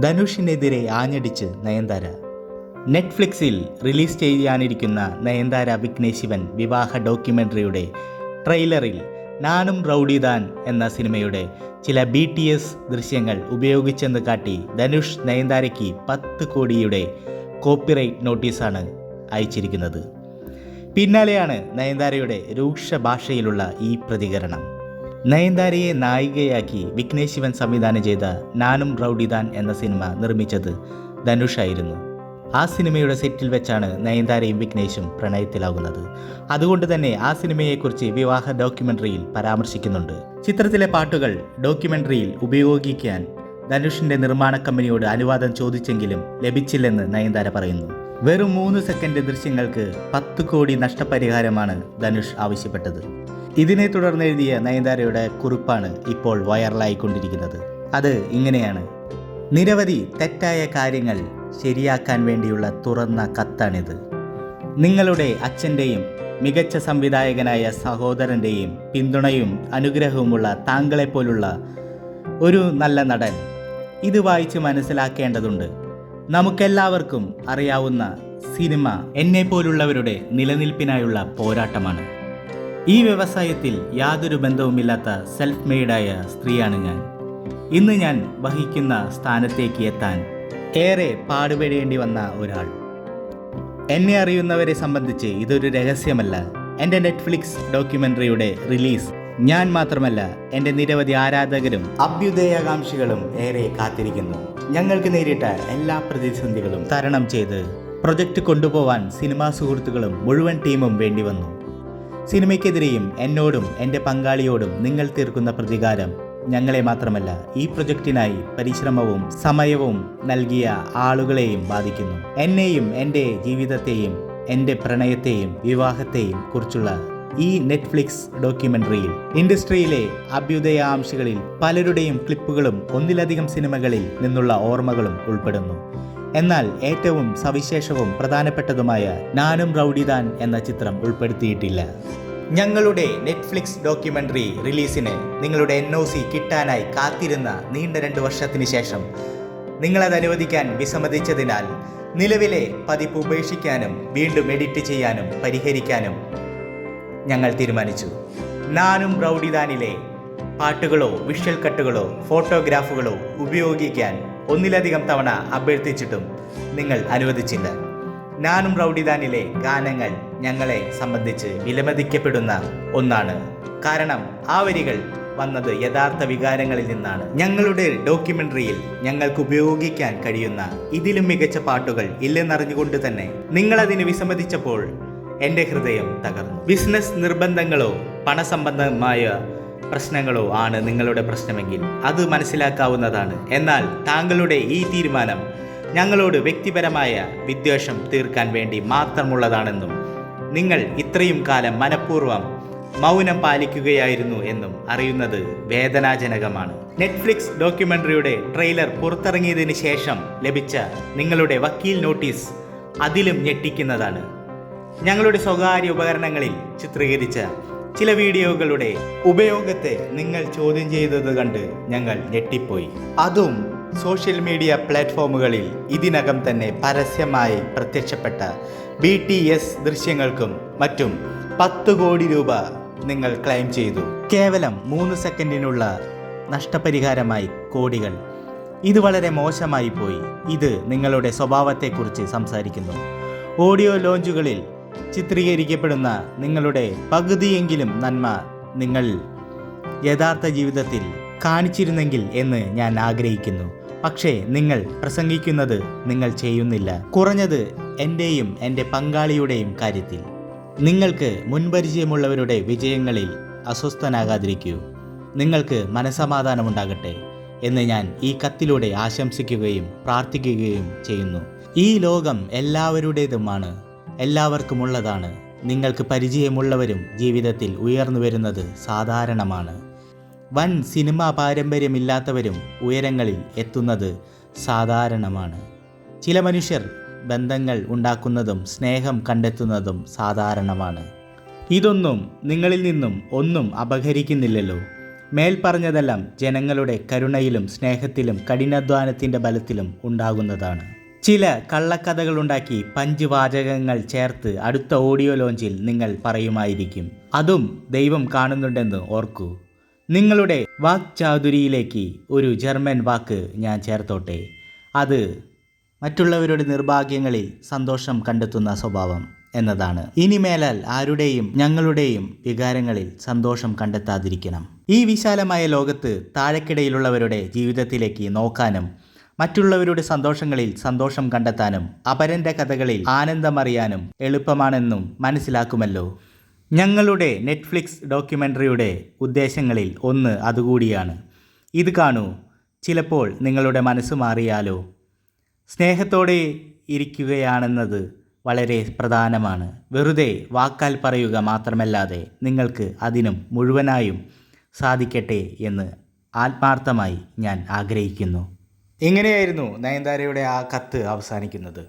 ധനുഷിനെതിരെ ആഞ്ഞടിച്ച് നയൻതാര. നെറ്റ്ഫ്ലിക്സിൽ റിലീസ് ചെയ്യാനിരിക്കുന്ന നയൻതാര വിഘ്നേശിവൻ വിവാഹ ഡോക്യുമെന്ററിയുടെ ട്രെയിലറിൽ നാനും റൗഡിദാൻ എന്ന സിനിമയുടെ ചില ബി ടി എസ് ദൃശ്യങ്ങൾ ഉപയോഗിച്ചെന്ന് കാട്ടി ധനുഷ് നയൻതാരയ്ക്ക് പത്ത് കോടിയുടെ കോപ്പിറൈറ്റ് നോട്ടീസാണ് അയച്ചിരിക്കുന്നത്. പിന്നാലെയാണ് നയൻതാരയുടെ രൂക്ഷ ഭാഷയിലുള്ള ഈ പ്രതികരണം. നയൻതാരയെ നായികയാക്കി വിഘ്നേശ് ശിവൻ സംവിധാനം ചെയ്ത നാനും റൗഡിദാൻ എന്ന സിനിമ നിർമ്മിച്ചത് ധനുഷായിരുന്നു. ആ സിനിമയുടെ സെറ്റിൽ വെച്ചാണ് നയൻതാരയും വിഘ്നേഷും പ്രണയത്തിലാകുന്നത്. അതുകൊണ്ട് തന്നെ ആ സിനിമയെക്കുറിച്ച് വിവാഹ ഡോക്യുമെന്ററിയിൽ പരാമർശിക്കുന്നുണ്ട്. ചിത്രത്തിലെ പാട്ടുകൾ ഡോക്യുമെന്ററിയിൽ ഉപയോഗിക്കാൻ ധനുഷിന്റെ നിർമ്മാണ കമ്പനിയോട് അനുവാദം ചോദിച്ചെങ്കിലും ലഭിച്ചില്ലെന്ന് നയൻതാര പറയുന്നു. വെറും മൂന്ന് സെക്കൻഡ് ദൃശ്യങ്ങൾക്ക് പത്ത് കോടി നഷ്ടപരിഹാരമാണ് ധനുഷ് ആവശ്യപ്പെട്ടത്. ഇതിനെ തുടർന്ന് എഴുതിയ നയൻതാരയുടെ കുറിപ്പാണ് ഇപ്പോൾ വൈറലായിക്കൊണ്ടിരിക്കുന്നത്. അത് ഇങ്ങനെയാണ്. നിരവധി തെറ്റായ കാര്യങ്ങൾ ശരിയാക്കാൻ വേണ്ടിയുള്ള തുറന്ന കത്താണിത്. നിങ്ങളുടെ അച്ഛന്റെയും മികച്ച സംവിധായകനായ സഹോദരന്റെയും പിന്തുണയും അനുഗ്രഹവുമുള്ള താങ്കളെപ്പോലുള്ള ഒരു നല്ല നടൻ ഇത് വായിച്ച് മനസ്സിലാക്കേണ്ടതുണ്ട്. നമുക്കെല്ലാവർക്കും അറിയാവുന്ന സിനിമ എന്നെ പോലുള്ളവരുടെ നിലനിൽപ്പിനായുള്ള പോരാട്ടമാണ്. ഈ വ്യവസായത്തിൽ യാതൊരു ബന്ധവുമില്ലാത്ത സെൽഫ് മെയ്ഡായ സ്ത്രീയാണ് ഞാൻ. ഇന്ന് ഞാൻ വഹിക്കുന്ന സ്ഥാനത്തേക്ക് എത്താൻ ഏറെ പാടുപെടേണ്ടി വന്ന ഒരാൾ. എന്നെ അറിയുന്നവരെ സംബന്ധിച്ച് ഇതൊരു രഹസ്യമല്ല. എന്റെ നെറ്റ്ഫ്ലിക്സ് ഡോക്യുമെന്ററിയുടെ റിലീസ് ഞാൻ മാത്രമല്ല എന്റെ നിരവധി ആരാധകരും അഭ്യുദയാകാംക്ഷികളും ഏറെ കാത്തിരിക്കുന്നു. ഞങ്ങൾക്ക് നേരിട്ട എല്ലാ പ്രതിസന്ധികളും തരണം ചെയ്ത് പ്രൊജക്റ്റ് കൊണ്ടുപോവാൻ സിനിമാ സുഹൃത്തുക്കളും മുഴുവൻ ടീമും വേണ്ടി വന്നു. സിനിമയ്ക്കെതിരെയും എന്നോടും എന്റെ പങ്കാളിയോടും നിങ്ങൾ തീർക്കുന്ന പ്രതികാരം ഞങ്ങളെ മാത്രമല്ല ഈ പ്രൊജക്റ്റിനായി പരിശ്രമവും സമയവും നൽകിയ ആളുകളെയും ബാധിക്കുന്നു. എന്നെയും എന്റെ ജീവിതത്തെയും എന്റെ പ്രണയത്തെയും വിവാഹത്തെയും കുറിച്ചുള്ള ഈ നെറ്റ്ഫ്ലിക്സ് ഡോക്യുമെന്ററിയിൽ ഇൻഡസ്ട്രിയിലെ അഭ്യുദയാംശകളിൽ പലരുടെയും ക്ലിപ്പുകളും ഒന്നിലധികം സിനിമകളിൽ നിന്നുള്ള ഓർമ്മകളും ഉൾപ്പെടുന്നു. എന്നാൽ ഏറ്റവും സവിശേഷവും പ്രധാനപ്പെട്ടതുമായ നാനും റൗഡിദാൻ എന്ന ചിത്രം ഉൾപ്പെടുത്തിയിട്ടില്ല. ഞങ്ങളുടെ നെറ്റ്ഫ്ലിക്സ് ഡോക്യുമെന്ററി റിലീസിന് നിങ്ങളുടെ എൻ ഒ സി കിട്ടാനായി കാത്തിരുന്ന നീണ്ട രണ്ട് വർഷത്തിന് ശേഷം നിങ്ങളത് അനുവദിക്കാൻ വിസമ്മതിച്ചതിനാൽ നിലവിലെ പതിപ്പ് ഉപേക്ഷിക്കാനും വീണ്ടും എഡിറ്റ് ചെയ്യാനും പരിഹരിക്കാനും ഞങ്ങൾ തീരുമാനിച്ചു. നാനും റൗഡിദാനിലെ പാട്ടുകളോ വിഷ്വൽ കട്ടുകളോ ഫോട്ടോഗ്രാഫുകളോ ഉപയോഗിക്കാൻ ഒന്നിലധികം തവണ അഭ്യർത്ഥിച്ചിട്ടും നിങ്ങൾ അനുവദിച്ചില്ല. നാനും റൗഡിദാനിലെ ഗാനങ്ങൾ ഞങ്ങളെ സംബന്ധിച്ച് വിലമതിക്കപ്പെടുന്ന ഒന്നാണ്. കാരണം ആ വരികൾ വന്നത് യഥാർത്ഥ വികാരങ്ങളിൽ നിന്നാണ്. ഞങ്ങളുടെ ഡോക്യുമെന്ററിയിൽ ഞങ്ങൾക്ക് ഉപയോഗിക്കാൻ കഴിയുന്ന ഇതിലും മികച്ച പാട്ടുകൾ ഇല്ലെന്നറിഞ്ഞുകൊണ്ട് തന്നെ നിങ്ങളതിന് വിസമ്മതിച്ചപ്പോൾ എന്റെ ഹൃദയം തകർന്നു. ബിസിനസ് നിർബന്ധങ്ങളോ പണസംബന്ധമായ പ്രശ്നങ്ങളോ ആണ് നിങ്ങളുടെ പ്രശ്നമെങ്കിൽ അത് മനസ്സിലാക്കാവുന്നതാണ്. എന്നാൽ താങ്കളുടെ ഈ തീരുമാനം ഞങ്ങളോട് വ്യക്തിപരമായ വിദ്വേഷം തീർക്കാൻ വേണ്ടി മാത്രമുള്ളതാണെന്നും നിങ്ങൾ ഇത്രയും കാലം മനഃപൂർവം മൗനം പാലിക്കുകയായിരുന്നു എന്നും അറിയുന്നത് വേദനാജനകമാണ്. നെറ്റ്ഫ്ലിക്സ് ഡോക്യുമെന്ററിയുടെ ട്രെയിലർ പുറത്തിറങ്ങിയതിന് ശേഷം ലഭിച്ച നിങ്ങളുടെ വക്കീൽ നോട്ടീസ് അതിലും ഞെട്ടിക്കുന്നതാണ്. ഞങ്ങളുടെ സ്വകാര്യ ഉപകരണങ്ങളിൽ ചിത്രീകരിച്ച ചില വീഡിയോകളുടെ ഉപയോഗത്തെ നിങ്ങൾ ചോദ്യം ചെയ്തത് കണ്ട് ഞങ്ങൾ ഞെട്ടിപ്പോയി. അതും സോഷ്യൽ മീഡിയ പ്ലാറ്റ്ഫോമുകളിൽ ഇതിനകം തന്നെ പരസ്യമായി പ്രത്യക്ഷപ്പെട്ട ബി ടി എസ് ദൃശ്യങ്ങൾക്കും മറ്റും പത്ത് കോടി രൂപ നിങ്ങൾ ക്ലെയിം ചെയ്തു. കേവലം മൂന്ന് സെക്കൻഡിനുള്ള നഷ്ടപരിഹാരമായി കോടികൾ. ഇത് വളരെ മോശമായി പോയി. ഇത് നിങ്ങളുടെ സ്വഭാവത്തെക്കുറിച്ച് സംസാരിക്കുന്നു. ഓഡിയോ ലോഞ്ചുകളിൽ ചിത്രീകരിക്കപ്പെടുന്ന നിങ്ങളുടെ പകുതിയെങ്കിലും നന്മ നിങ്ങൾ യഥാർത്ഥ ജീവിതത്തിൽ കാണിച്ചിരുന്നെങ്കിൽ എന്ന് ഞാൻ ആഗ്രഹിക്കുന്നു. പക്ഷേ നിങ്ങൾ പ്രസംഗിക്കുന്നത് നിങ്ങൾ ചെയ്യുന്നില്ല. കുറഞ്ഞത് എന്റെയും എന്റെ പങ്കാളിയുടെയും കാര്യത്തിൽ. നിങ്ങൾക്ക് മുൻപരിചയമുള്ളവരുടെ വിജയങ്ങളിൽ അസ്വസ്ഥനാകാതിരിക്കൂ. നിങ്ങൾക്ക് മനസമാധാനമുണ്ടാകട്ടെ എന്ന് ഞാൻ ഈ കത്തിലൂടെ ആശംസിക്കുകയും പ്രാർത്ഥിക്കുകയും ചെയ്യുന്നു. ഈ ലോകം എല്ലാവരുടേതുമാണ്. എല്ലാവർക്കുമുള്ളതാണ്. നിങ്ങൾക്ക് പരിചയമുള്ളവരും ജീവിതത്തിൽ ഉയർന്നു വരുന്നത് സാധാരണമാണ്. വൻ സിനിമാ പാരമ്പര്യമില്ലാത്തവരും ഉയരങ്ങളിൽ എത്തുന്നത് സാധാരണമാണ്. ചില മനുഷ്യർ ബന്ധങ്ങൾ ഉണ്ടാക്കുന്നതും സ്നേഹം കണ്ടെത്തുന്നതും സാധാരണമാണ്. ഇതൊന്നും നിങ്ങളിൽ നിന്നും ഒന്നും അപഹരിക്കുന്നില്ലല്ലോ. മേൽപ്പറഞ്ഞതെല്ലാം ജനങ്ങളുടെ കരുണയിലും സ്നേഹത്തിലും കഠിനാധ്വാനത്തിന്റെ ബലത്തിലും ഉണ്ടാകുന്നതാണ്. ചില കള്ളക്കഥകളുണ്ടാക്കി പഞ്ച് വാചകങ്ങൾ ചേർത്ത് അടുത്ത ഓഡിയോ ലോഞ്ചിൽ നിങ്ങൾ പറയുമായിരിക്കും. അതും ദൈവം കാണുന്നുണ്ടെന്ന് ഓർക്കൂ. നിങ്ങളുടെ വാക്ചാതുരിയിലേക്ക് ഒരു ജർമ്മൻ വാക്ക് ഞാൻ ചേർത്തോട്ടെ. അത് മറ്റുള്ളവരുടെ നിർഭാഗ്യങ്ങളിൽ സന്തോഷം കണ്ടെത്തുന്ന സ്വഭാവം എന്നതാണ്. ഇനി മേലാൽ ആരുടെയും ഞങ്ങളുടെയും വികാരങ്ങളിൽ സന്തോഷം കണ്ടെത്താതിരിക്കണം. ഈ വിശാലമായ ലോകത്ത് താഴെക്കിടയിലുള്ളവരുടെ ജീവിതത്തിലേക്ക് നോക്കാനും മറ്റുള്ളവരുടെ സന്തോഷങ്ങളിൽ സന്തോഷം കണ്ടെത്താനും അപരന്റെ കഥകളിൽ ആനന്ദമറിയാനും എളുപ്പമാണെന്നും മനസ്സിലാക്കുമല്ലോ. ഞങ്ങളുടെ നെറ്റ്ഫ്ലിക്സ് ഡോക്യുമെന്ററിയുടെ ഉദ്ദേശങ്ങളിൽ ഒന്ന് അതുകൂടിയാണ്. ഇത് കാണൂ. ചിലപ്പോൾ നിങ്ങളുടെ മനസ്സ് മാറിയാലോ. സ്നേഹത്തോടെ ഇരിക്കുകയാണെന്നത് വളരെ പ്രധാനമാണ്. വെറുതെ വാക്കാൽ പറയുക മാത്രമല്ലാതെ നിങ്ങൾക്ക് അതിനും മുഴുവനായും സാധിക്കട്ടെ എന്ന് ആത്മാർത്ഥമായി ഞാൻ ആഗ്രഹിക്കുന്നു. ഇങ്ങനെയായിരുന്നു നയൻതാരയുടെ ആ കത്ത് അവസാനിക്കുന്നത്.